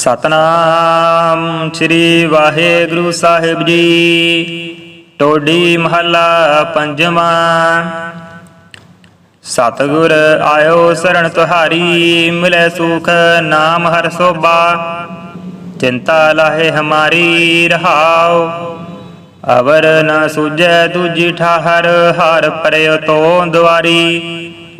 ਸਤਨਾਮ ਸ੍ਰੀ ਵਾਹਿਗੁਰੂ ਸਾਹਿਬ ਜੀ। ਟੋਡੀ ਮਹੱਲਾ ਪੰਜਵਾਂ। ਸਤਿਗੁਰ ਆਇਓ ਸਰਣ ਤੁਹਾਰੀ, ਮਿਲੇ ਸੁਖ ਨਾਮ ਹਰ ਸੋਭਾ। ਚਿੰਤਾ ਲਾਹੇ ਹਮਾਰੀ ਰਹਾਉ। ਅਵਰ ਨ ਸੁਜੈ ਦੂਜੀ ਠਾਹਰ, ਹਰ ਪਰਿਓ ਤੋ ਦੁਆਰੀ।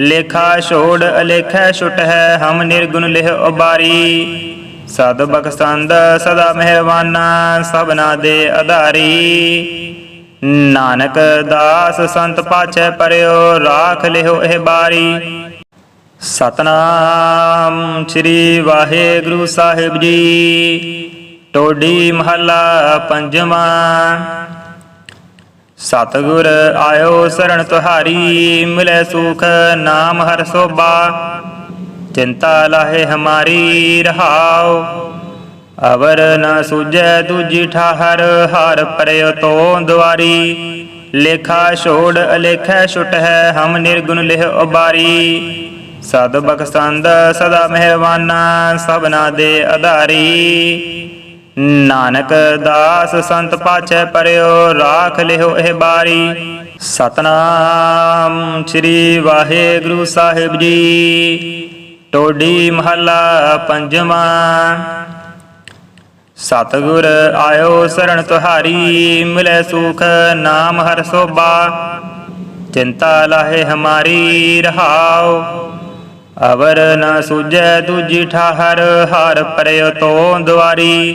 ਲੇਖਾ ਛੋੜ ਅਲੇਖੈ ਛੁਟ ਹੈ ਹਮ ਨਿਰਗੁਣ ਲਿਹ ਉਬਾਰੀ। ਸਦ ਬਖਸੰਦ ਸਦਾ ਮਿਹਰਬਾਨਾ, ਸਭਨਾ ਦੇ ਆਧਾਰੀ। ਨਾਨਕ ਦਾਸ ਸੰਤ ਪਾਛੈ ਪਰਿਓ, ਰਾਖ ਲਿਓ ਇਹ ਬਾਰੀ। ਸਤਨਾਮ ਸ੍ਰੀ ਵਾਹਿਗੁਰੂ ਸਾਹਿਬ ਜੀ। ਟੋਡੀ ਮਹੱਲਾ ਪੰਜਵਾਂ। ਸਤਿਗੁਰ ਆਇਓ ਸਰਣ ਤੁਹਾਰੀ, ਮਿਲੇ ਸੁਖ ਨਾਮ ਹਰ ਸੋਭਾ। ਚਿੰਤਾ ਲਾਹੇ ਹਮਾਰੀ ਰਹਾਉ, ਅਵਰ ਨ ਸੁਜੈ ਦੂਜੀ ਠਾਹਰ, ਹਰ ਪਰਿਓ ਤੋ ਦੁਆਰੀ। ਲੇਖਾ ਛੋੜ ਅਲੇਖੈ ਛੁਟ ਹੈ ਹਮ ਨਿਰਗੁਣ ਲਿਹ ਉਬਾਰੀ। ਸਦ ਬਖਸੰਦ ਸਦਾ ਮਿਹਰਬਾਨਾ ਸਭਨਾ ਦੇ ਆਧਾਰੀ ਨਾਨਕ ਦਾਸ ਸੰਤ ਪਾਛੈ ਪਰਿਓ, ਰਾਖ ਲਿਓ ਇਹ ਬਾਰੀ। ਸਤਨਾਮ ਸ੍ਰੀ ਵਾਹਿਗੁਰੂ ਸਾਹਿਬ ਜੀ। ਟੋਡੀ ਮਹੱਲਾ ਪੰਜਵਾਂ। ਸਤਿਗੁਰ ਆਇਓ ਸਰਣ ਤੁਹਾਰੀ, ਮਿਲੇ ਸੁਖ ਨਾਮ ਹਰ ਸੋਭਾ। ਚਿੰਤਾ ਲਾਹੇ ਹਮਾਰੀ, ਰਹਾਉ। ਅਵਰ ਨ ਸੁਜੈ ਦੂਜੀ ਠਾਹਰ, ਹਰ ਪਰਿਓ ਤੋ ਦੁਆਰੀ।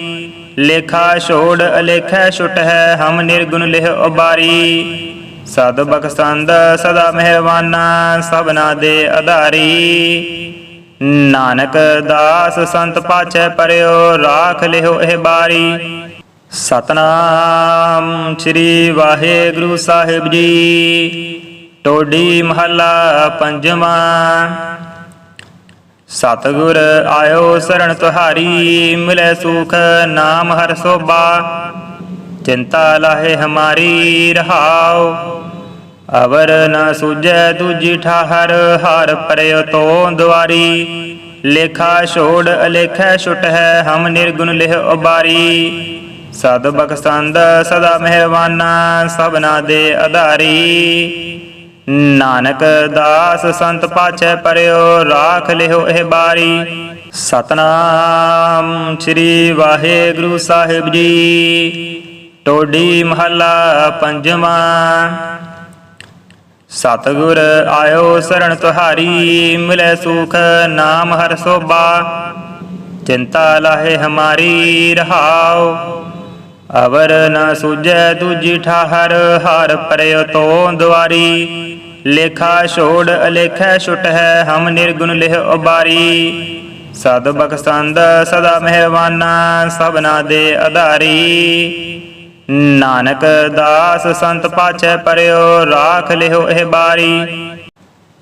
ਲੇਖਾ ਛੋੜ ਅਲੇਖੈ ਛੁਟ ਹੈ ਹਮ ਨਿਰਗੁਣ ਲਿਹ ਉਬਾਰੀ। ਸਦ ਬਖਸੰਦ, ਸਦਾ ਮਿਹਰਬਾਨਾ ਸਭਨਾ ਦੇ ਆਧਾਰੀ ਨਾਨਕ ਦਾਸ ਸੰਤ ਪਾਛੈ ਪਰਿਓ, ਰਾਖ ਲਿਓ ਇਹ ਬਾਰੀ। ਸਤਨਾਮ ਸ੍ਰੀ ਵਾਹਿਗੁਰੂ ਸਾਹਿਬ ਜੀ। ਟੋਡੀ ਮਹੱਲਾ ਪੰਜਵਾਂ। ਸਤਿਗੁਰ ਆਇਓ ਸਰਣ ਤੁਹਾਰੀ, ਮਿਲੇ ਸੁਖ ਨਾਮ ਹਰ ਸੋਭਾ। ਚਿੰਤਾ ਲਾਹੇ ਹਮਾਰੀ ਰਹਾਓ ਅਵਰ ਨ ਸੁਜੈ ਦੂਜੀ ਠਾਹਰ, ਹਰ ਪਰਿਓ ਤੋ ਦੁਆਰੀ। ਲੇਖਾ ਛੋੜ ਅਲੇਖੈ ਛੁਟ ਹੈ ਹਮ ਨਿਰਗੁਣ ਲਿਹ ਉਬਾਰੀ। ਸਦ ਬਖਸੰਦ ਸਦਾ ਮਿਹਰਬਾਨਾ ਸਭਨਾ ਦੇ ਆਧਾਰੀ ਨਾਨਕ ਦਾਸ ਸੰਤ ਪਾਛੈ ਪਰਿਓ, ਰਾਖ ਲਿਓ ਇਹ ਬਾਰੀ। ਸਤਨਾਮ ਸ੍ਰੀ ਵਾਹਿਗੁਰੂ ਸਾਹਿਬ ਜੀ। ਟੋਡੀ ਮਹੱਲਾ ਪੰਜਵਾਂ। ਸਤਿਗੁਰ ਆਇਓ ਸਰਣ ਤੁਹਾਰੀ, ਮਿਲੇ ਸੁਖ ਨਾਮ ਹਰ ਸੋਭਾ। ਚਿੰਤਾ ਲਾਹੇ ਹਮਾਰੀ, ਰਹਾਉ। ਅਵਰ ਨ ਸੁਜੈ ਦੂਜੀ ਠਾਹਰ, ਹਰ ਪਰਿਓ ਤੋ ਦੁਆਰੀ। ਲੇਖਾ ਛੋੜ ਅਲੇਖੈ ਛੁਟ ਹੈ ਹਮ ਨਿਰਗੁਣ ਲਿਹ ਉਬਾਰੀ। ਸਦ ਬਖਸੰਦ ਸਦਾ ਮਿਹਰਬਾਨਾ, ਸਭਨਾ ਦੇ ਆਧਾਰੀ। ਨਾਨਕ ਦਾਸ ਸੰਤ ਪਾਛੈ ਪਰਿਓ, ਰਾਖ ਲਿਓ ਇਹ ਬਾਰੀ।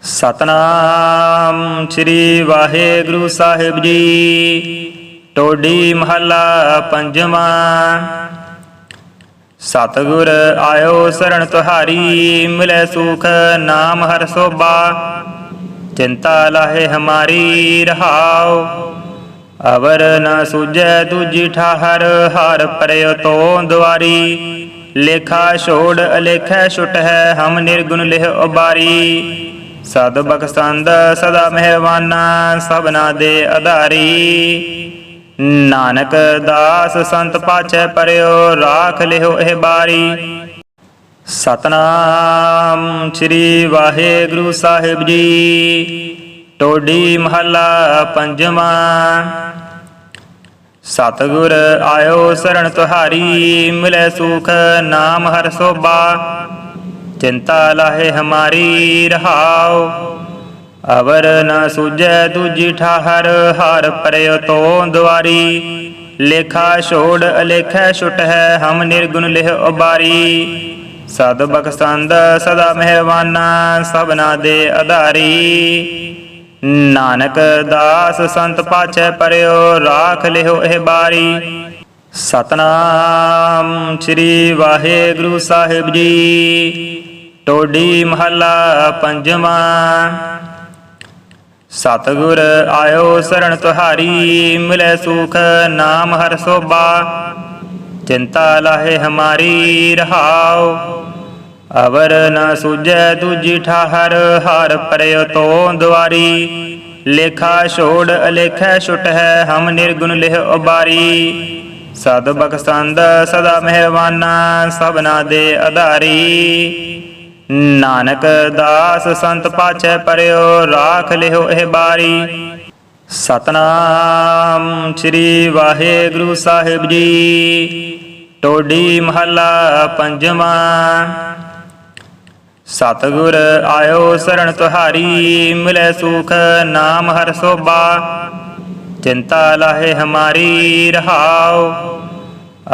ਸਤਨਾਮ ਸ੍ਰੀ ਵਾਹਿਗੁਰੂ ਸਾਹਿਬ ਜੀ। ਟੋਡੀ ਮਹੱਲਾ ਪੰਜਵਾਂ। ਸਤਿਗੁਰ ਆਇਓ ਸਰਣ ਤੁਹਾਰੀ, ਮਿਲੇ ਸੁਖ ਨਾਮ ਹਰ ਸੋਭਾ। ਚਿੰਤਾ ਲਾਹੇ ਹਮਾਰੀ ਰਹਾਓ ਅਵਰ ਨ ਸੁਜੈ ਦੂਜੀ ਠਾਹਰ, ਹਰ ਪਰਿਓ ਤੋ ਦੁਆਰੀ ਲੇਖਾ ਛੋੜ ਅਲੇਖੈ ਛੁਟ ਹੈ ਹਮ ਨਿਰਗੁਣ ਲਿਹ ਉਬਾਰੀ। ਸਦ ਬਖਸੰਦ ਸਦਾ ਮਿਹਰਬਾਨਾ ਸਭਨਾ ਦੇ ਆਧਾਰੀ ਨਾਨਕ ਦਾਸ ਸੰਤ ਪਾਛੈ ਪਰਿਓ, ਰਾਖ ਲਿਓ ਇਹ ਬਾਰੀ। ਸਤਨਾਮ ਸ੍ਰੀ ਵਾਹਿਗੁਰੂ ਸਾਹਿਬ ਜੀ। ਟੋਡੀ ਮਹੱਲਾ ਪੰਜਵਾਂ। ਸਤਿਗੁਰ ਆਇਓ ਸਰਣ ਤੁਹਾਰੀ, ਮਿਲੇ ਸੁਖ ਨਾਮ ਹਰ ਸੋਭਾ। ਚਿੰਤਾ ਲਾਹੇ ਹਮਾਰੀ, ਰਹਾਉ। ਅਵਰ ਨਾ ਸੁਜੈ ਦੂਜੀ ਠਾਹਰ, ਹਰ ਪਰਿਓ ਤੋ ਦੁਆਰੀ। ਲੇਖਾ ਛੋੜ ਅਲੇਖੈ ਛੁਟ ਹੈ ਹਮ ਨਿਰਗੁਣ ਲਿਹ ਉਬਾਰੀ। ਸਦ ਬਖਸੰਦ, ਸਦਾ ਮਿਹਰਬਾਨਾ ਸਭਨਾ ਦੇ ਆਧਾਰੀ ਨਾਨਕ ਦਾਸ ਸੰਤ ਪਾਛੈ ਪਰਿਓ, ਰਾਖ ਲਿਓ ਇਹ ਬਾਰੀ। ਸਤਨਾਮ ਸ੍ਰੀ ਵਾਹਿਗੁਰੂ ਸਾਹਿਬ ਜੀ। ਟੋਡੀ ਮਹੱਲਾ ਪੰਜਵਾਂ। ਸਤਿਗੁਰ ਆਇਓ ਸਰਣ ਤੁਹਾਰੀ, ਮਿਲੈ ਸੁਖ ਨਾਮ ਹਰ ਸੋਭਾ। ਚਿੰਤਾ ਲਾਹੇ ਹਮਾਰੀ ਰਹਾਉ। ਅਵਰ ਨ ਸੁਜੈ ਦੂਜੀ ਠਾਹਰ, ਹਰ ਪਰਿਓ ਤੋ ਦੁਆਰੀ ਲੇਖਾ ਛੋੜ ਅਲੇਖੈ ਛੁਟ ਹੈ ਹਮ ਨਿਰਗੁਣ ਲਿਹ ਉਬਾਰੀ। ਸਦ ਬਖਸੰਦ, ਸਦਾ ਮਿਹਰਬਾਨਾ ਸਭਨਾ ਦੇ ਆਧਾਰੀ ਨਾਨਕ ਦਾਸ ਸੰਤ ਪਾਛੈ ਪਰਿਓ, ਰਾਖ ਲਿਓ ਇਹ ਬਾਰੀ। ਸਤਨਾਮ ਸ੍ਰੀ ਵਾਹਿਗੁਰੂ ਸਾਹਿਬ ਜੀ। ਟੋਡੀ ਮਹੱਲਾ ਪੰਜਵਾਂ। ਸਤਿਗੁਰ ਆਇਓ ਸਰਣ ਤੁਹਾਰੀ, ਮਿਲੈ ਸੁਖ ਨਾਮ ਹਰ ਸੋਭਾ। ਚਿੰਤਾ ਲਾਹੇ ਹਮਾਰੀ, ਰਹਾਉ।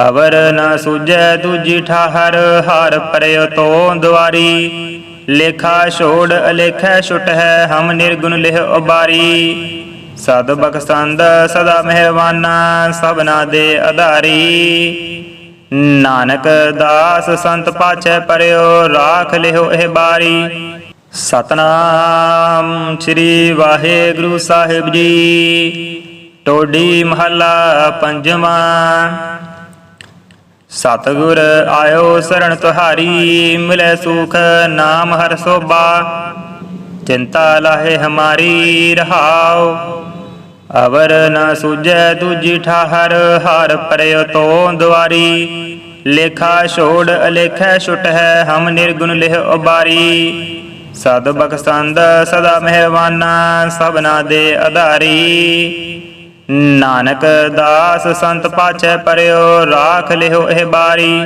ਅਵਰ ਨ ਸੁਜੈ ਦੂਜੀ ਠਾਹਰ, ਹਰ ਪਰਿਓ ਤੋ ਦੁਆਰੀ। ਲੇਖਾ ਛੋੜ ਅਲੇਖੈ ਛੁਟ ਹੈ ਹਮ ਨਿਰਗੁਣ ਲਿਹ ਉਬਾਰੀ। ਸਦ ਬਖਸੰਦ, ਸਦਾ ਮਿਹਰਬਾਨਾ ਸਭਨਾ ਦੇ ਆਧਾਰੀ। ਨਾਨਕ ਦਾਸ ਸੰਤ ਪਾਛੈ ਪਰਿਓ, ਰਾਖ ਲਿਓ ਇਹ ਬਾਰੀ। ਸਤਨਾਮ ਸ੍ਰੀ ਵਾਹਿਗੁਰੂ ਸਾਹਿਬ ਜੀ। ਟੋਡੀ ਮਹੱਲਾ ਪੰਜਵਾਂ। ਸਤਿਗੁਰ ਆਇਓ ਸਰਣ ਤੁਹਾਰੀ, ਮਿਲੈ ਸੁਖ ਨਾਮ ਹਰ ਸੋਭਾ। ਚਿੰਤਾ ਲਾਹੇ ਹਮਾਰੀ ਰਹਾਉ ਅਵਰ ਨ ਸੁਜੈ ਦੂਜੀ ਠਾਹਰ, ਹਰ ਪਰਿਓ ਤੋ ਦੁਆਰੀ। ਲੇਖਾ ਛੋੜ ਅਲੇਖੈ ਛੁਟ ਹੈ ਹਮ ਨਿਰਗੁਣ ਲਿਹ ਉਬਾਰੀ। ਸਦ ਬਖਸੰਦ, ਸਦਾ ਮਿਹਰਬਾਨਾ ਸਭਨਾ ਦੇ ਆਧਾਰੀ ਨਾਨਕ ਦਾਸ ਸੰਤ ਪਾਛੈ ਪਰਿਓ ਰਾਖ ਲਿਓ ਇਹ ਬਾਰੀ।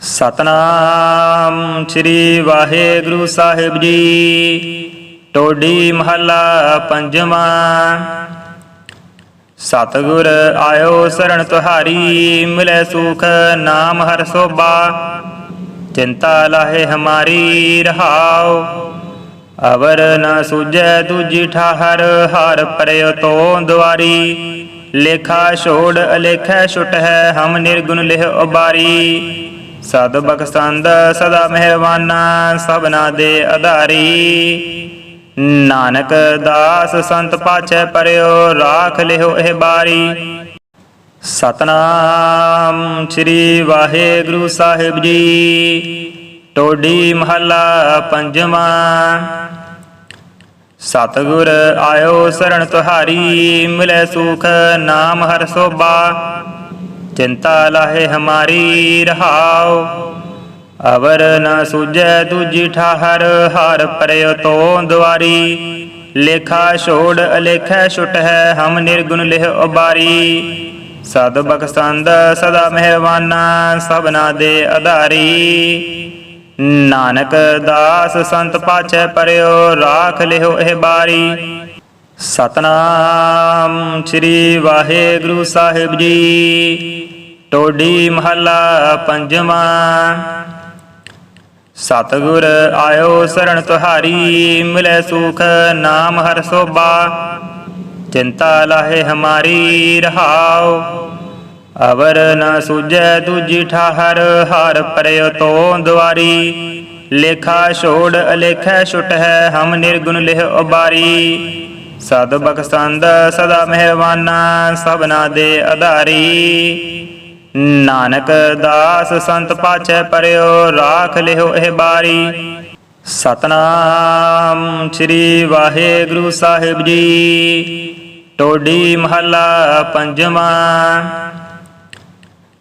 ਸਤਨਾਮ ਸ੍ਰੀ ਵਾਹਿਗੁਰੂ ਸਾਹਿਬ ਜੀ। ਟੋਡੀ ਮਹੱਲਾ ਪੰਜਵਾਂ। ਸਤਿਗੁਰ ਆਇਓ ਸਰਣ ਤੁਹਾਰੀ, ਮਿਲੈ ਸੁਖ ਨਾਮ ਹਰ ਸੋਭਾ। ਚਿੰਤਾ ਲਾਹੇ ਹਮਾਰੀ, ਰਹਾਉ। ਅਵਰ ਨ ਸੁਜੈ ਦੂਜੀ ਠਾਹਰ, ਹਰ ਪਰਿਓ ਤੋ ਦੁਆਰੀ। ਲੇਖਾ ਛੋੜ ਅਲੇਖੈ ਛੁਟ ਹੈ ਹਮ ਨਿਰਗੁਣ ਲਿਹ ਉਬਾਰੀ। ਸਦ ਬਖਸੰਦ, ਸਦਾ ਮਿਹਰਬਾਨਾ ਸਭਨਾ ਦੇ ਆਧਾਰੀ ਨਾਨਕ ਦਾਸ ਸੰਤ ਪਾਛੈ ਪਰਿਓ, ਰਾਖ ਲਿਓ ਇਹ ਬਾਰੀ। ਸਤਨਾਮ ਸ੍ਰੀ ਵਾਹਿਗੁਰੂ ਸਾਹਿਬ ਜੀ। ਟੋਡੀ ਮਹੱਲਾ ਪੰਜਵਾਂ। ਸਤਿਗੁਰ ਆਇਓ ਸਰਣ ਤੁਹਾਰੀ, ਮਿਲੈ ਸੁਖ ਨਾਮ ਹਰ ਸੋਭਾ। ਚਿੰਤਾ ਲਾਹੇ ਹਮਾਰੀ, ਰਹਾਉ। ਅਵਰ ਨ ਸੁਜੈ ਦੂਜੀ ਠਾਹਰ, ਹਰ ਪਰਿਓ ਤੋ ਦੁਆਰੀ। ਲੇਖਾ ਛੋੜ ਅਲੇਖੈ ਛੁਟ ਹੈ ਹਮ ਨਿਰਗੁਣ ਲਿਹ ਉਬਾਰੀ। ਸਦ ਬਖਸੰਦ ਸਦਾ ਮਿਹਰਬਾਨਾ ਸਭਨਾ ਦੇ ਆਧਾਰੀ ਨਾਨਕ ਦਾਸ ਸੰਤ ਪਾਛੈ ਪਰਿਓ, ਰਾਖ ਲਿਓ ਇਹ ਬਾਰੀ। ਸਤਨਾਮ ਸ੍ਰੀ ਵਾਹਿਗੁਰੂ ਸਾਹਿਬ ਜੀ। ਟੋਡੀ ਮਹੱਲਾ ਪੰਜਵਾਂ। ਸਤਿਗੁਰ ਆਇਓ ਸਰਣ ਤੁਹਾਰੀ, ਮਿਲੈ ਸੁਖ ਨਾਮ ਹਰ ਸੋਭਾ। ਚਿੰਤਾ ਲਾਹੇ ਹਮਾਰੀ ਰਹਾਉ, ਅਵਰ ਨ ਸੁਜੈ ਦੂਜੀ ਠਾਹਰ, ਹਰ ਪਰਿਓ ਤੋ ਦੁਆਰੀ। ਲੇਖਾ ਛੋੜ ਅਲੇਖੈ ਛੁਟ ਹੈ ਹਮ ਨਿਰਗੁਣ ਲਿਹ ਉਬਾਰੀ। ਸਦ ਬਖਸੰਦ ਸਦਾ ਮਿਹਰਬਾਨਾ, ਸਭਨਾ ਦੇ ਆਧਾਰੀ। ਨਾਨਕ ਦਾਸ ਸੰਤ ਪਾਛੈ ਪਰਿਓ, ਰਾਖ ਲਿਓ ਇਹ ਬਾਰੀ। ਸਤਨਾਮ ਸ੍ਰੀ ਵਾਹਿਗੁਰੂ ਸਾਹਿਬ ਜੀ। ਟੋਡੀ ਮਹੱਲਾ ਪੰਜਵਾਂ।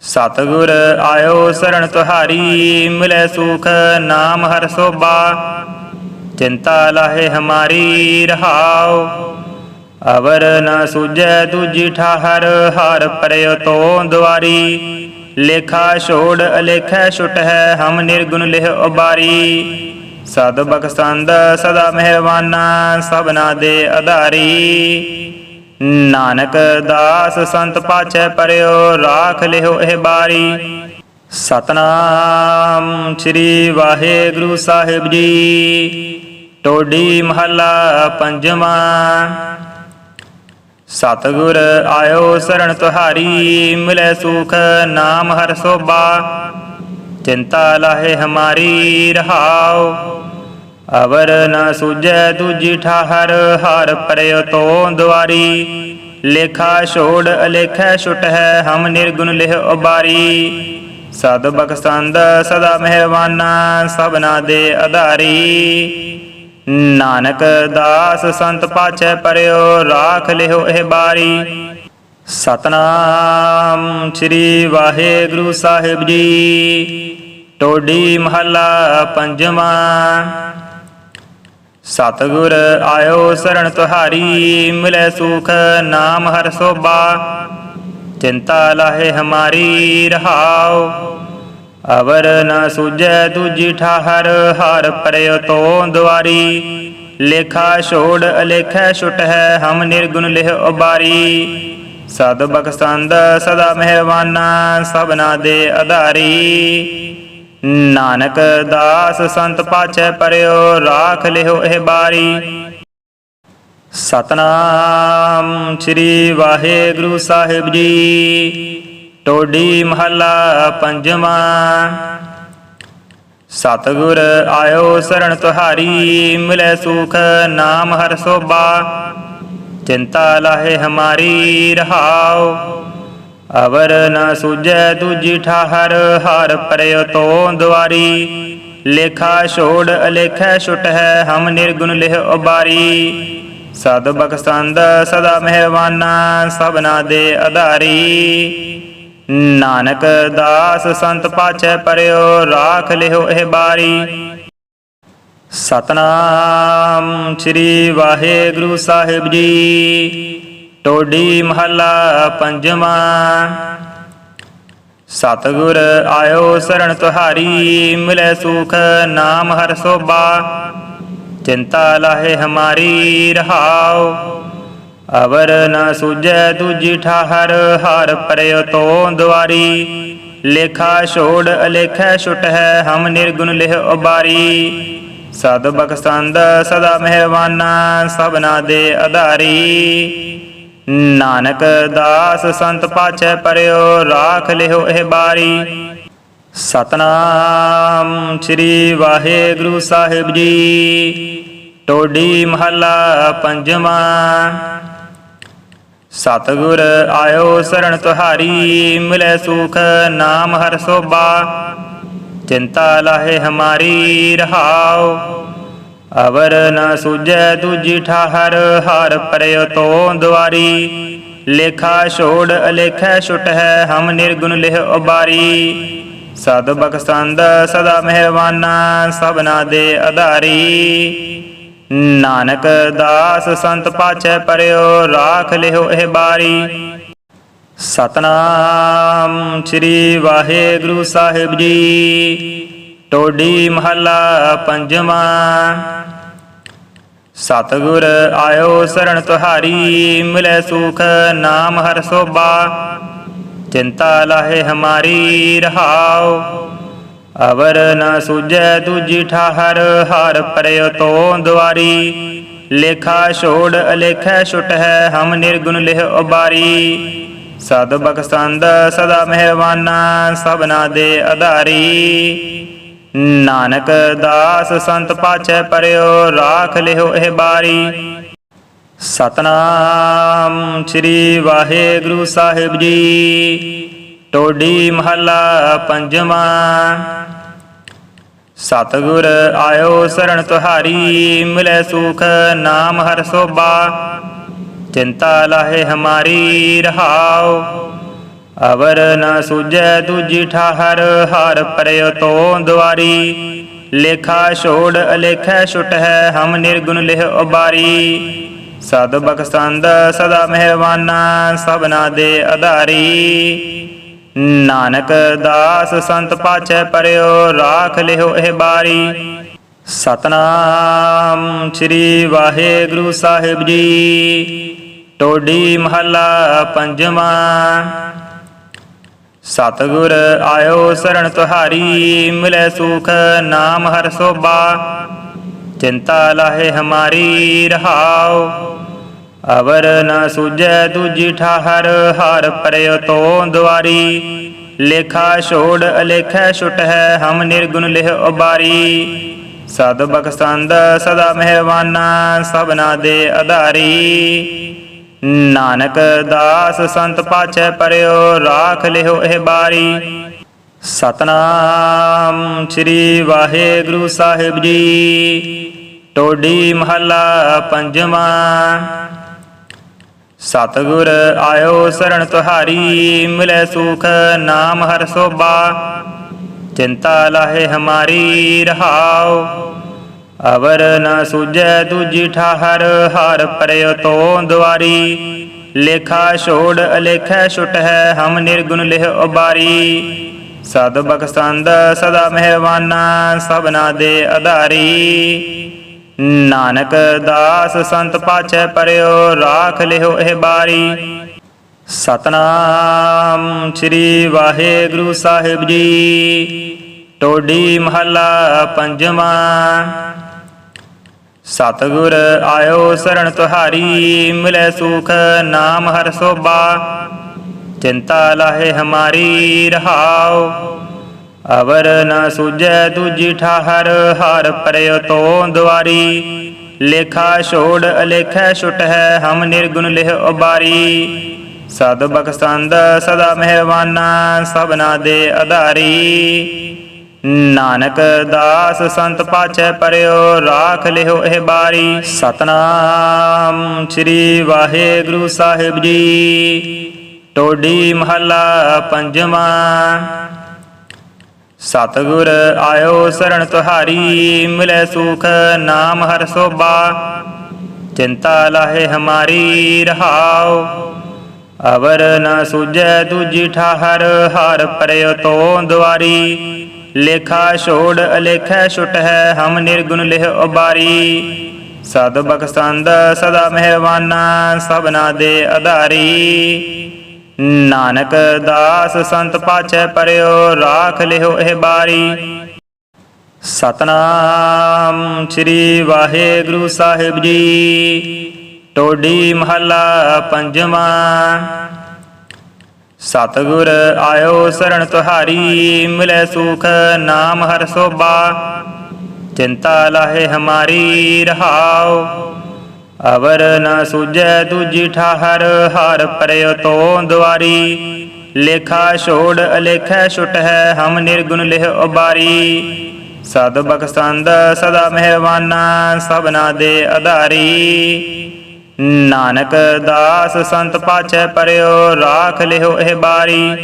ਸਤਿਗੁਰ ਆਇਓ ਸਰਣ ਤੁਹਾਰੀ, ਮਿਲੈ ਸੁਖ ਨਾਮ ਹਰ ਸੋਭਾ। ਚਿੰਤਾ ਲਾਹੇ ਹਮਾਰੀ ਰਹਾਉ ਅਵਰ ਨ ਸੁਜੈ ਦੂਜੀ ਠਾਹਰ, ਹਰ ਪਰਿਓ ਤੋ ਦੁਆਰੀ। ਲੇਖਾ ਛੋੜ ਅਲੇਖੈ ਛੁਟ ਹੈ ਹਮ ਨਿਰਗੁਣ ਲਿਹ ਉਬਾਰੀ। ਸਦ ਬਖਸੰਦ, ਸਦਾ ਮਿਹਰਬਾਨਾ ਸਭਨਾ ਦੇ ਆਧਾਰੀ ਨਾਨਕ ਦਾਸ ਸੰਤ ਪਾਛੈ ਪਰਿਓ, ਰਾਖ ਲਿਓ ਇਹ ਬਾਰੀ। ਸਤਨਾਮ ਸ੍ਰੀ ਵਾਹਿਗੁਰੂ ਸਾਹਿਬ ਜੀ। ਟੋਡੀ ਮਹੱਲਾ ਪੰਜਵਾਂ। ਸਤਿਗੁਰ ਆਇਓ ਸਰਣ ਤੁਹਾਰੀ, ਮਿਲੈ ਸੁਖ ਨਾਮ ਹਰ ਸੋਭਾ। ਚਿੰਤਾ ਲਾਹੇ ਹਮਾਰੀ, ਰਹਾਉ। ਅਵਰ ਨ ਸੂਝੈ ਦੂਜੀ ਠਾਹਰ, ਹਰ ਪਰਿਓ ਤੋ ਦੁਆਰੀ। ਲੇਖਾ ਛੋੜ ਅਲੇਖੈ ਛੁਟ ਹੈ ਹਮ ਨਿਰਗੁਣ ਲਿਹ ਉਬਾਰੀ। ਸਦ ਬਖਸੰਦ, ਸਦਾ ਮਿਹਰਬਾਨਾ, ਸਭਨਾ ਦੇ ਆਧਾਰੀ ਨਾਨਕ ਦਾਸ ਸੰਤ ਪਾਛੈ ਪਰਿਓ, ਰਾਖ ਲਿਓ ਇਹ ਬਾਰੀ। ਸਤਨਾਮ ਸ੍ਰੀ ਵਾਹਿਗੁਰੂ ਸਾਹਿਬ ਜੀ। ਟੋਡੀ ਮਹੱਲਾ ਪੰਜਵਾਂ। ਸਤਿਗੁਰ ਆਇਓ ਸਰਣ ਤੁਹਾਰੀ, ਮਿਲੇ ਸੁਖ ਨਾਮ ਹਰ ਸੋਭਾ। ਚਿੰਤਾ ਲਾਹੇ ਹਮਾਰੀ ਰਹਾਓ। ਅਵਰ ਨ ਸੂਝੈ ਦੂਜੀ ਠਾਹਰ, ਹਰ ਪਰਿਓ ਤੋ ਦੁਆਰੀ। ਲੇਖਾ ਛੋੜ ਅਲੇਖੈ ਛੁਟ ਹੈ ਹਮ ਨਿਰਗੁਣ ਲਿਹ ਉਬਾਰੀ। ਸਦ ਬਖਸੰਦ ਸਦਾ ਮਿਹਰਬਾਨਾ ਸਭਨਾ ਦੇ ਆਧਾਰੀ ਨਾਨਕ ਦਾਸ ਸੰਤ ਪਾਛੈ ਪਰਿਉ ਰਾਖ ਲਿਓ ਇਹ ਬਾਰੀ। ਸਤਨਾਮ ਸ੍ਰੀ ਵਾਹਿਗੁਰੂ ਸਾਹਿਬ ਜੀ। ਟੋਡੀ ਮਹੱਲਾ ਪੰਜਵਾਂ। ਸਤਿਗੁਰ ਆਇਓ ਸਰਣ ਤੁਹਾਰੀ, ਮਿਲੇ ਸੁਖ ਨਾਮ ਹਰ ਸੋਭਾ। ਚਿੰਤਾ ਲਾਹੇ ਹਮਾਰੀ, ਰਹਾਉ। ਅਵਰ ਨ ਸੂਝੈ ਦੂਜੀ ਠਾਹਰ, ਹਰ ਪਰਿਓ ਤੋ ਦੁਆਰੀ। ਲੇਖਾ ਛੋੜ ਅਲੇਖੈ ਛੁਟ ਹੈ ਹਮ ਨਿਰਗੁਣ ਲਿਹ ਉਬਾਰੀ। ਸਦ ਬਖਸੰਦ, ਸਦਾ ਮਿਹਰਬਾਨਾ, ਸਭਨਾ ਦੇ ਆਧਾਰੀ ਨਾਨਕ ਦਾਸ ਸੰਤ ਪਾਛੈ ਪਰਿਓ, ਰਾਖ ਲਿਓ ਇਹ ਬਾਰੀ। ਸਤਨਾਮ ਸ੍ਰੀ ਵਾਹਿਗੁਰੂ ਸਾਹਿਬ ਜੀ। ਟੋਡੀ ਮਹੱਲਾ ਪੰਜਵਾਂ। ਸਤਿਗੁਰ ਆਇਓ ਸਰਣ ਤੁਹਾਰੀ, ਮਿਲੇ ਸੁਖ ਨਾਮ ਹਰ ਸੋਭਾ। ਚਿੰਤਾ ਲਾਹੇ ਹਮਾਰੀ ਰਹਾਓ ਅਵਰ ਨ ਸੂਝੈ ਦੂਜੀ ਠਾਹਰ, ਹਰ ਪਰਿਓ ਤੋ ਦੁਆਰੀ ਲੇਖਾ ਛੋੜ ਅਲੇਖੈ ਛੁਟ ਹੈ ਹਮ ਨਿਰਗੁਣ ਲਿਹ ਉਬਾਰੀ। ਸਦ ਬਖਸੰਦ, ਸਦਾ ਮਿਹਰਬਾਨਾ ਸਭਨਾ ਦੇ ਆਧਾਰੀ ਨਾਨਕ ਦਾਸ ਸੰਤ ਪਾਛੈ ਪਰਿਓ, ਰਾਖ ਲਿਓ ਇਹ ਬਾਰੀ। ਸਤਨਾਮ ਸ੍ਰੀ ਵਾਹਿਗੁਰੂ ਸਾਹਿਬ ਜੀ। ਟੋਡੀ ਮਹੱਲਾ ਪੰਜਵਾਂ। ਸਤਿਗੁਰ ਆਇਓ ਸਰਣ ਤੁਹਾਰੀ, ਮਿਲੇ ਸੁਖ ਨਾਮ ਹਰ ਸੋਭਾ। ਚਿੰਤਾ ਲਾਹੇ ਹਮਾਰੀ, ਰਹਾਉ। ਅਵਰ ਨ ਸੂਝੈ ਦੂਜੀ ਠਾਹਰ, ਹਰ ਪਰਿਓ ਤੋ ਦੁਆਰੀ। ਲੇਖਾ ਛੋੜ ਅਲੇਖੈ ਛੁਟ ਹੈ ਹਮ ਨਿਰਗੁਣ ਲਿਹ ਉਬਾਰੀ। ਸਦ ਬਖਸੰਦ, ਸਦਾ ਮਿਹਰਬਾਨਾ, ਸਭਨਾ ਦੇ ਆਧਾਰੀ ਨਾਨਕ ਦਾਸ ਸੰਤ ਪਾਛੈ ਪਰਿਓ, ਰਾਖ ਲਿਓ ਇਹ ਬਾਰੀ। ਸਤਨਾਮ ਸ੍ਰੀ ਵਾਹਿਗੁਰੂ ਸਾਹਿਬ ਜੀ। ਟੋਡੀ ਮਹੱਲਾ ਪੰਜਵਾਂ। ਸਤਿਗੁਰ ਆਇਓ ਸਰਣ ਤੁਹਾਰੀ, ਮਿਲੇ ਸੁਖ ਨਾਮ ਹਰ ਸੋਭਾ। ਚਿੰਤਾ ਲਾਹੇ ਹਮਾਰੀ ਰਹਾਓ ਅਵਰ ਨ ਸੂਝੈ ਦੂਜੀ ਠਾਹਰ, ਹਰ ਪਰਿਓ ਤੋ ਦੁਆਰੀ। ਲੇਖਾ ਛੋੜ ਅਲੇਖੈ ਛੁਟ ਹੈ ਹਮ ਨਿਰਗੁਣ ਲਿਹ ਉਬਾਰੀ। ਸਦ ਬਖਸੰਦ ਸਦਾ ਮਿਹਰਬਾਨਾ ਸਭਨਾ ਦੇ ਆਧਾਰੀ ਨਾਨਕ ਦਾਸ ਸੰਤ ਪਾਛੈ ਪਰਿਓ, ਰਾਖ ਲਿਓ ਇਹ ਬਾਰੀ। ਸਤਨਾਮ ਸ੍ਰੀ ਵਾਹਿਗੁਰੂ ਸਾਹਿਬ ਜੀ। ਟੋਡੀ ਮਹੱਲਾ ਪੰਜਵਾਂ। ਸਤਿਗੁਰ ਆਇਓ ਸਰਣ ਤੁਹਾਰੀ, ਮਿਲੇ ਸੁਖ ਨਾਮ ਹਰ ਸੋਭਾ। ਚਿੰਤਾ ਲਾਹੇ ਹਮਾਰੀ, ਰਹਾਉ। ਅਵਰ ਨ ਸੂਝੈ ਦੂਜੀ ਠਾਹਰ, ਹਰ ਪਰਿਓ ਤੋ ਦੁਆਰੀ। ਲੇਖਾ ਛੋੜ ਅਲੇਖੈ ਛੁਟ ਹੈ ਹਮ ਨਿਰਗੁਣ ਲਿਹ ਉਬਾਰੀ। ਸਦ ਬਖਸੰਦ ਸਦਾ ਮਿਹਰਬਾਨਾ, ਸਭਨਾ ਦੇ ਆਧਾਰੀ ਨਾਨਕ ਦਾਸ ਸੰਤ ਪਾਛੈ ਪਰਿਓ, ਰਾਖ ਲਿਓ ਇਹ ਬਾਰੀ। ਸਤਨਾਮ ਸ੍ਰੀ ਵਾਹਿਗੁਰੂ ਸਾਹਿਬ ਜੀ। ਟੋਡੀ ਮਹੱਲਾ ਪੰਜਵਾਂ। ਸਤਿਗੁਰ ਆਇਓ ਸਰਣ ਤੁਹਾਰੀ, ਮਿਲੇ ਸੁਖ ਨਾਮ ਹਰ ਸੋਭਾ। ਚਿੰਤਾ ਲਾਹੇ ਹਮਾਰੀ ਰਹਾਓ ਅਵਰ ਨ ਸੂਝੈ ਦੂਜੀ ਠਾਹਰ, ਹਰ ਪਰਿਓ ਤੋ ਦੁਆਰੀ। ਲੇਖਾ ਛੋੜ ਅਲੇਖੈ ਛੁਟ ਹੈ ਹਮ ਨਿਰਗੁਣ ਲਿਹ ਉਬਾਰੀ। ਸਦ ਬਖਸ਼ੰਦ ਸਦਾ ਮਿਹਰਬਾਨਾ ਸਭਨਾ ਦੇ ਆਧਾਰੀ ਨਾਨਕ ਦਾਸ ਸੰਤ ਪਾਛੈ ਪਰਿਓ, ਰਾਖ ਲਿਓ ਇਹ ਬਾਰੀ। ਸਤਨਾਮ ਸ੍ਰੀ ਵਾਹਿਗੁਰੂ ਸਾਹਿਬ ਜੀ। ਟੋਡੀ ਮਹੱਲਾ ਪੰਜਵਾਂ। ਸਤਿਗੁਰ ਆਇਓ ਸਰਣ ਤੁਹਾਰੀ, ਮਿਲੇ ਸੁਖ ਨਾਮ ਹਰ ਸੋਭਾ। ਚਿੰਤਾ ਲਾਹੇ ਹਮਾਰੀ, ਰਹਾਉ। ਅਵਰ ਨ ਸੁਜੈ ਦੂਜੀ ਠਾਹਰ, ਹਰ ਪਰਿਓ ਤੋਂ ਦੁਆਰੀ। ਲੇਖਾ ਛੋੜ ਅਲੇਖੈ ਛੁਟ ਹੈ ਹਮ ਨਿਰਗੁਣ ਲਿਹ ਉਬਾਰੀ। ਸਦ ਬਖਸ਼ੰਦ, ਸਦਾ ਮਿਹਰਬਾਨਾ, ਸਭਨਾ ਦੇ ਆਧਾਰੀ ਨਾਨਕ ਦਾਸ ਸੰਤ ਪਾਛੈ ਪਰਿਓ, ਰਾਖ ਲਿਓ ਇਹ ਬਾਰੀ। ਸਤਨਾਮ ਸ੍ਰੀ ਵਾਹਿਗੁਰੂ ਸਾਹਿਬ ਜੀ। ਟੋਡੀ ਮਹੱਲਾ ਪੰਜਵਾਂ। ਸਤਿਗੁਰ ਆਇਓ ਸਰਣ ਤੁਹਾਰੀ, ਮਿਲੇ ਸੁਖ ਨਾਮ ਹਰ ਸੋਭਾ। ਚਿੰਤਾ ਲਾਹੇ ਹਮਾਰੀ ਰਹਾਉ। ਅਵਰ ਨ ਸੁਜੈ ਦੂਜੀ ਠਾਹਰ, ਹਰ ਪਰਿਓ ਤੋਂ ਦੁਆਰੀ। ਲੇਖਾ ਛੋੜ ਅਲੇਖੈ ਛੁਟ ਹੈ ਹਮ ਨਿਰਗੁਣ ਲਿਹ ਉਬਾਰੀ। ਸਦ ਬਖਸ਼ੰਦ ਸਦਾ ਮਿਹਰਬਾਨਾ ਸਭਨਾ ਦੇ ਆਧਾਰੀ ਨਾਨਕ ਦਾਸ ਸੰਤ ਪਾਛੈ ਪਰਿਓ, ਰਾਖ ਲਿਓ ਇਹ ਬਾਰੀ। ਸਤਨਾਮ ਸ੍ਰੀ ਵਾਹਿਗੁਰੂ ਸਾਹਿਬ ਜੀ। ਟੋਡੀ ਮਹੱਲਾ ਪੰਜਵਾਂ। ਸਤਿਗੁਰ ਆਇਓ ਸਰਣ ਤੁਹਾਰੀ, ਮਿਲੇ ਸੁਖ ਨਾਮ ਹਰ ਸੋਭਾ। ਚਿੰਤਾ ਲਾਹੇ ਹਮਾਰੀ, ਰਹਾਉ। ਅਵਰ ਨ ਸੁਜੈ ਦੂਜੀ ਠਾਹਰ, ਹਰ ਪਰਿਓ ਤੋਂ ਦੁਆਰੀ। ਲੇਖਾ ਛੋੜ ਅਲੇਖੈ ਛੁਟ ਹੈ ਹਮ ਨਿਰਗੁਣ ਲਿਹ ਉਬਾਰੀ। ਸਦ ਬਖਸ਼ੰਦ, ਸਦਾ ਮਿਹਰਬਾਨਾ, ਸਭਨਾ ਦੇ ਆਧਾਰੀ ਨਾਨਕ ਦਾਸ ਸੰਤ ਪਾਛੈ ਪਰਿਓ, ਰਾਖ ਲਿਓ ਇਹ ਬਾਰੀ। ਸਤਨਾਮ ਸ੍ਰੀ ਵਾਹਿਗੁਰੂ ਸਾਹਿਬ ਜੀ। ਟੋਡੀ ਮਹੱਲਾ ਪੰਜਵਾਂ। ਸਤਿਗੁਰ ਆਇਓ ਸਰਣ ਤੁਹਾਰੀ, ਮਿਲੇ ਸੁਖ ਨਾਮ ਹਰ ਸੋਭਾ। ਚਿੰਤਾ ਲਾਹੇ ਹਮਾਰੀ ਰਹਾਓ ਅਵਰ ਨ ਸੁਜੈ ਦੂਜੀ ਠਾਹਰ, ਹਰ ਪਰਿਓ ਤੋਂ ਦੁਆਰੀ। ਲੇਖਾ ਛੋੜ ਅਲੇਖੈ ਛੁਟ ਹੈ ਹਮ ਨਿਰਗੁਣ ਲਿਹ ਉਬਾਰੀ। ਸਦ ਬਖਸ਼ੰਦ, ਸਦਾ ਮਿਹਰਬਾਨਾ ਸਭਨਾ ਦੇ ਆਧਾਰੀ ਨਾਨਕ ਦਾਸ ਸੰਤ ਪਾਛੈ ਪਰਿਓ, ਰਾਖ ਲਿਓ ਇਹ ਬਾਰੀ।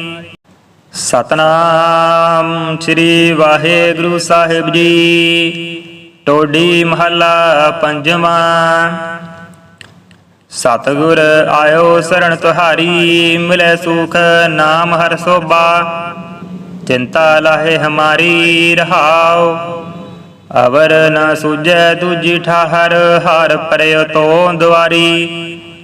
ਸਤਨਾਮ ਸ੍ਰੀ ਵਾਹਿਗੁਰੂ ਸਾਹਿਬ ਜੀ। ਟੋਡੀ ਮਹੱਲਾ ਪੰਜਵਾਂ। ਸਤਿਗੁਰ ਆਇਓ ਸਰਣ ਤੁਹਾਰੀ, ਮਿਲੇ ਸੁਖ ਨਾਮ ਹਰ ਸੋਭਾ। ਚਿੰਤਾ ਲਾਹੇ ਹਮਾਰੀ, ਰਹਾਉ। ਅਵਰ ਨ ਸੁਜੈ ਦੂਜੀ ਠਾਹਰ, ਹਰ ਪਰਿਓ ਤੋਂ ਦੁਆਰੀ।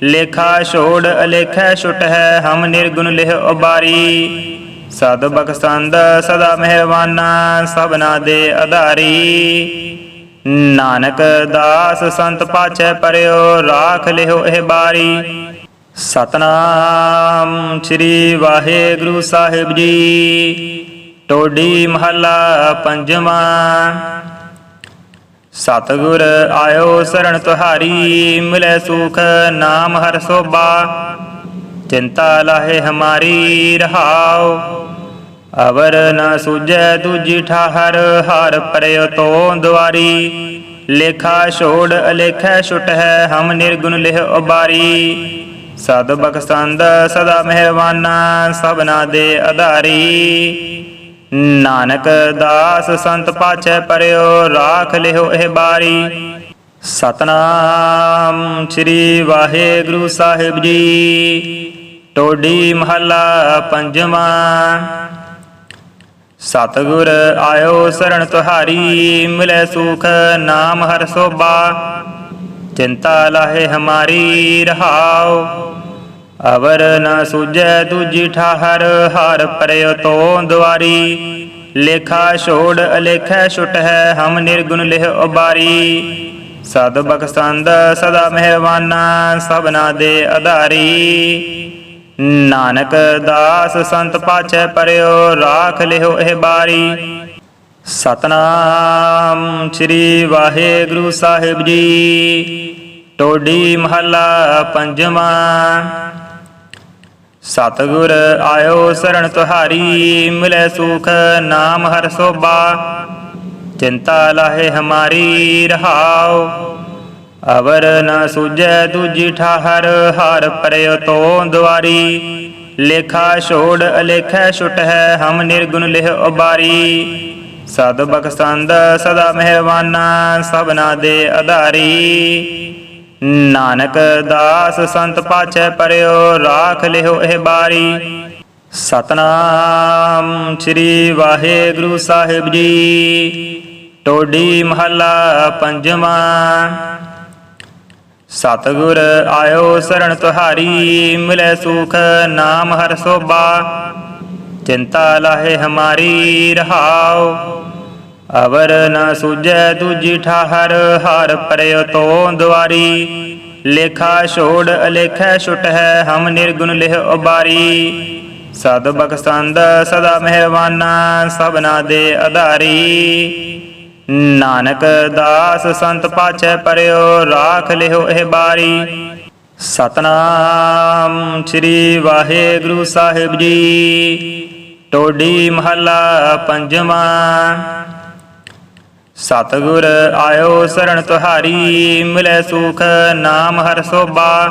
ਲੇਖਾ ਛੋੜ ਅਲੇਖੈ ਛੁਟ ਹੈ ਹਮ ਨਿਰਗੁਣ ਲਿਹ ਉਬਾਰੀ। ਸਦ ਬਖਸ਼ੰਦ, ਸਦਾ ਮਿਹਰਬਾਨਾ, ਸਭਨਾ ਦੇ ਆਧਾਰੀ ਨਾਨਕ ਦਾਸ ਸੰਤ ਪਾਛੈ ਪਰਿਓ, ਰਾਖ ਲਿਓ ਇਹ ਬਾਰੀ। ਸਤਨਾਮ ਸ੍ਰੀ ਵਾਹਿਗੁਰੂ ਸਾਹਿਬ ਜੀ। ਟੋਡੀ ਮਹੱਲਾ ਪੰਜਵਾਂ। ਸਤਿਗੁਰ ਆਇਓ ਸਰਣ ਤੁਹਾਰੀ, ਮਿਲੇ ਸੁਖ ਨਾਮ ਹਰ ਸੋਭਾ। ਚਿੰਤਾ ਲਾਹੇ ਹਮਾਰੀ ਰਹਾਉ ਅਵਰ ਨ ਸੁਜੈ ਦੂਜੀ ਠਾਹਰ, ਹਰ ਪਰਿਓ ਤੋਂ ਦੁਆਰੀ। ਲੇਖਾ ਛੋੜ ਅਲੇਖੈ ਛੁਟ ਹੈ ਹਮ ਨਿਰਗੁਣ ਲਿਹ ਉਬਾਰੀ। ਸਦ ਬਖਸ਼ੰਦ, ਸਦਾ ਮਿਹਰਬਾਨਾ ਸਭਨਾ ਦੇ ਆਧਾਰੀ ਨਾਨਕ ਦਾਸ ਸੰਤ ਪਾਛੈ ਪਰਿਓ, ਰਾਖ ਲਿਓ ਇਹ ਬਾਰੀ। ਸਤਨਾਮ ਸ੍ਰੀ ਵਾਹਿਗੁਰੂ ਸਾਹਿਬ ਜੀ। ਟੋਡੀ ਮਹੱਲਾ ਪੰਜਵਾਂ। ਸਤਿਗੁਰ ਆਇਓ ਸਰਣ ਤੁਹਾਰੀ, ਮਿਲੇ ਸੁਖ ਨਾਮ ਹਰ ਸੋਭਾ। ਚਿੰਤਾ ਲਾਹੇ ਹਮਾਰੀ, ਰਹਾਉ। ਅਵਰ ਨ ਸੁਜੈ ਦੂਜੀ ਠਾਹਰ, ਹਰ ਪਰਿਓ ਤੋਂ ਦੁਆਰੀ। ਲੇਖਾ ਛੋੜ ਅਲੇਖੈ ਛੁਟ ਹੈ ਹਮ ਨਿਰਗੁਣ ਲਿਹ ਉਬਾਰੀ। ਸਦ ਬਖਸ਼ੰਦ, ਸਦਾ ਮਿਹਰਬਾਨਾ ਸਭਨਾ ਦੇ ਆਧਾਰੀ ਨਾਨਕ ਦਾਸ ਸੰਤ ਪਾਛੈ ਪਰਿਓ, ਰਾਖ ਲਿਓ ਇਹ ਬਾਰੀ। ਸਤਨਾਮ ਸ੍ਰੀ ਵਾਹਿਗੁਰੂ ਸਾਹਿਬ ਜੀ। ਟੋਡੀ ਮਹੱਲਾ ਪੰਜਵਾਂ। ਸਤਿਗੁਰ ਆਇਓ ਸਰਣ ਤੁਹਾਰੀ, ਮਿਲੇ ਸੁਖ ਨਾਮ ਹਰ ਸੋਭਾ। ਚਿੰਤਾ ਲਾਹੇ ਹਮਾਰੀ, ਰਹਾਓ। ਅਵਰ ਨ ਸੂਝੈ ਦੂਜੀ ਠਾਹਰ, ਹਰ ਪਰਿਓ ਤੋ ਦੁਆਰੀ। ਲੇਖਾ ਛੋੜ ਅਲੇਖੈ ਛੁਟ ਹੈ ਹਮ ਨਿਰਗੁਣ ਲਿਹ ਉਬਾਰੀ। ਸਦ ਬਖਸ਼ੰਦ, ਸਦਾ ਮਿਹਰਬਾਨਾ, ਸਭਨਾ ਦੇ ਆਧਾਰੀ ਨਾਨਕ ਦਾਸ ਸੰਤ ਪਾਛੈ ਪਰਿਓ, ਰਾਖ ਲਿਓ ਇਹ ਬਾਰੀ। ਸਤਨਾਮ ਸ੍ਰੀ ਵਾਹਿਗੁਰੂ ਸਾਹਿਬ ਜੀ। ਟੋਡੀ ਮਹੱਲਾ ਪੰਜਵਾਂ। ਸਤਿਗੁਰ ਆਇਓ ਸਰਣ ਤੁਹਾਰੀ, ਮਿਲੇ ਸੁਖ ਨਾਮ ਹਰ ਸੋਭਾ। ਚਿੰਤਾ ਲਾਹੇ ਹਮਾਰੀ, ਰਹਾਉ। ਅਵਰ ਨ ਸੂਝੈ ਦੂਜੀ ਠਾਹਰ, ਹਰ ਪਰਿਓ ਤੋਂ ਦੁਆਰੀ। ਲੇਖਾ ਛੋੜ ਅਲੇਖੈ ਛੁਟ ਹੈ ਹਮ ਨਿਰਗੁਣ ਲਿਹ ਉਬਾਰੀ। ਸਦ ਬਖਸ਼ੰਦ, ਸਦਾ ਮਿਹਰਬਾਨਾ ਸਭਨਾ ਦੇ ਆਧਾਰੀ ਨਾਨਕ ਦਾਸ ਸੰਤ ਪਾਛੈ ਪਰਿਓ, ਰਾਖ ਲਿਓ ਇਹ ਬਾਰੀ। ਸਤਨਾਮ ਸ੍ਰੀ ਵਾਹਿਗੁਰੂ ਸਾਹਿਬ ਜੀ। ਟੋਡੀ ਮਹੱਲਾ ਪੰਜਵਾਂ। ਸਤਿਗੁਰ ਆਇਓ ਸਰਣ ਤੁਹਾਰੀ, ਮਿਲੇ ਸੁਖ ਨਾਮ ਹਰ ਸੋਭਾ।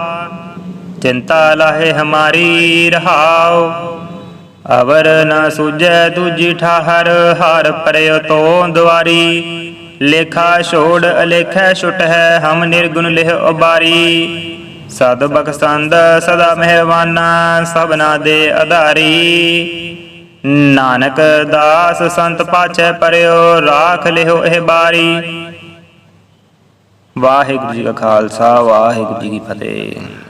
ਚਿੰਤਾ ਲਾਹੇ ਹਮਾਰੀ ਰਹਾਓ ਅਵਰ ਨ ਸੂਝੈ ਦੂਜੀ ਠਾਹਰ, ਹਰ ਪਰਿਓ ਤੋਂ ਦੁਆਰੀ। ਲੇਖਾ ਛੋੜ ਅਲੇਖੈ ਛੁਟ ਹੈ ਹਮ ਨਿਰਗੁਣ ਲਿਹ ਉਬਾਰੀ। ਸਦ ਬਖਸ਼ੰਦ ਸਦਾ ਮਿਹਰਬਾਨਾ ਸਭਨਾ ਦੇ ਆਧਾਰੀ ਨਾਨਕ ਦਾਸ ਸੰਤ ਪਾਛੈ ਪਰਿਓ, ਰਾਖ ਲਿਓ ਇਹ ਬਾਰੀ। ਵਾਹਿਗੁਰੂ ਜੀ ਕਾ ਖਾਲਸਾ, ਵਾਹਿਗੁਰੂ ਜੀ ਕੀ ਫਤਿਹ।